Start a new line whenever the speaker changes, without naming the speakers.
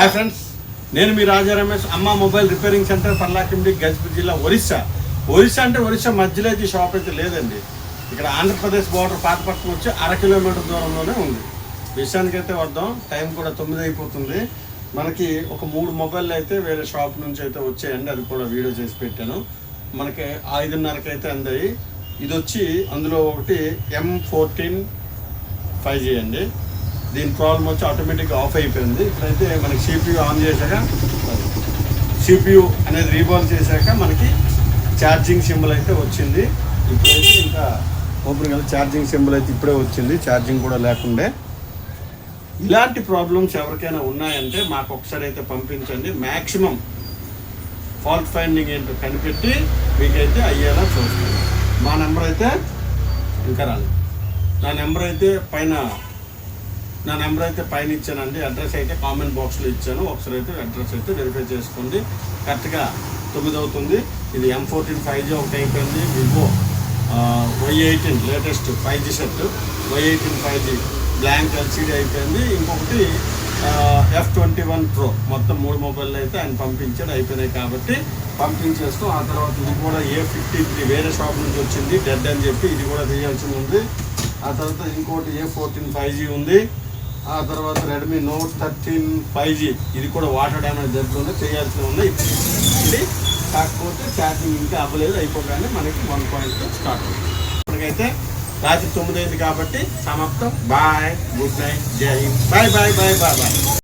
Hi friends నేను మీ రాజా రమేష్. అమ్మ mobile repairing centre Paralakhemundi Gajapati జిల్లా ఒరిస్సా. ఒరిస్సా అంటే ఒరిస్సా మధ్యలో అయితే ఈ షాప్ అయితే లేదండి. ఇక్కడ ఆంధ్రప్రదేశ్ బార్డర్ పాతపట్నం వచ్చి అర కిలోమీటర్ దూరంలోనే ఉంది. విషయానికైతే వద్దాం. టైం కూడా తొమ్మిది అయిపోతుంది. మనకి ఒక మూడు మొబైల్ అయితే వేరే షాప్ నుంచి అయితే వచ్చాయండి. అది కూడా వీడియో చేసి పెట్టాను. మనకి ఐదున్నరకి అయితే అందాయి. ఇది వచ్చి అందులో ఒకటి ఎం ఫోర్టీన్ ఫైవ్ జీ అండి. దీని ప్రాబ్లం వచ్చి ఆటోమేటిక్గా ఆఫ్ అయిపోయింది. ఇప్పుడైతే మనకి సిపియూ ఆన్ చేశాక సిపియూ అనేది రీబాల్ చేశాక మనకి ఛార్జింగ్ సింబల్ అయితే వచ్చింది. ఇప్పుడైతే ఇంకా ఓపెన్ కదా ఛార్జింగ్ సింబల్ అయితే ఇప్పుడే వచ్చింది. ఛార్జింగ్ కూడా లేకుండే. ఇలాంటి ప్రాబ్లమ్స్ ఎవరికైనా ఉన్నాయంటే మాకు ఒకసారి అయితే పంపించండి. మ్యాక్సిమం ఫాల్ట్ ఫైండింగ్ ఏంటో కనిపెట్టి మీకైతే అయ్యేలా చూస్తాం. మా నెంబర్ అయితే ఇంకా రాలేదు. నా నెంబర్ అయితే పైన నా నెంబర్ అయితే పైన ఇచ్చానండి. అడ్రస్ అయితే కామెంట్ బాక్స్లో ఇచ్చాను. ఒకసారి అయితే అడ్రస్ అయితే వెరిఫై చేసుకోండి. కరెక్ట్గా తొమ్మిది అవుతుంది ఇది ఎం ఫోర్టీన్ ఫైవ్ జీ ఒకటి అయిపోయింది. Vivo Y eighteen latest five G set. Y eighteen five G blank LCD అయిపోయింది. ఇంకొకటి ఎఫ్ ట్వంటీ వన్ ప్రో మొత్తం మూడు మొబైల్ అయితే ఆయన పంపించాడు. అయిపోయినాయి కాబట్టి పంపించేస్తూ ఆ తర్వాత ఇది కూడా ఏ ఫిఫ్టీ త్రీ వేరే షాప్ నుంచి వచ్చింది. డెడ్ అని చెప్పి ఇది కూడా తీయాల్సి ఉంది. ఆ తర్వాత ఇంకోటి ఏ ఫోర్టీన్ ఫైవ్ జీ ఉంది. ఆ తర్వాత Redmi Note thirteen five G ఇది కూడా వాటర్ డ్యామేజ్ జరుగుతుంది చేయాల్సి ఉన్నాయి ఇది కాకపోతే ఛార్జింగ్ ఇంకా అవ్వలేదు అయిపోగానే మనకి వన్ పాయింట్ స్టార్ట్ అవుతుంది. ఇప్పటికైతే రాత్రి తొమ్మిది అయింది కాబట్టి సమాప్తం. Bye good night Jai Hind bye bye bye bye bye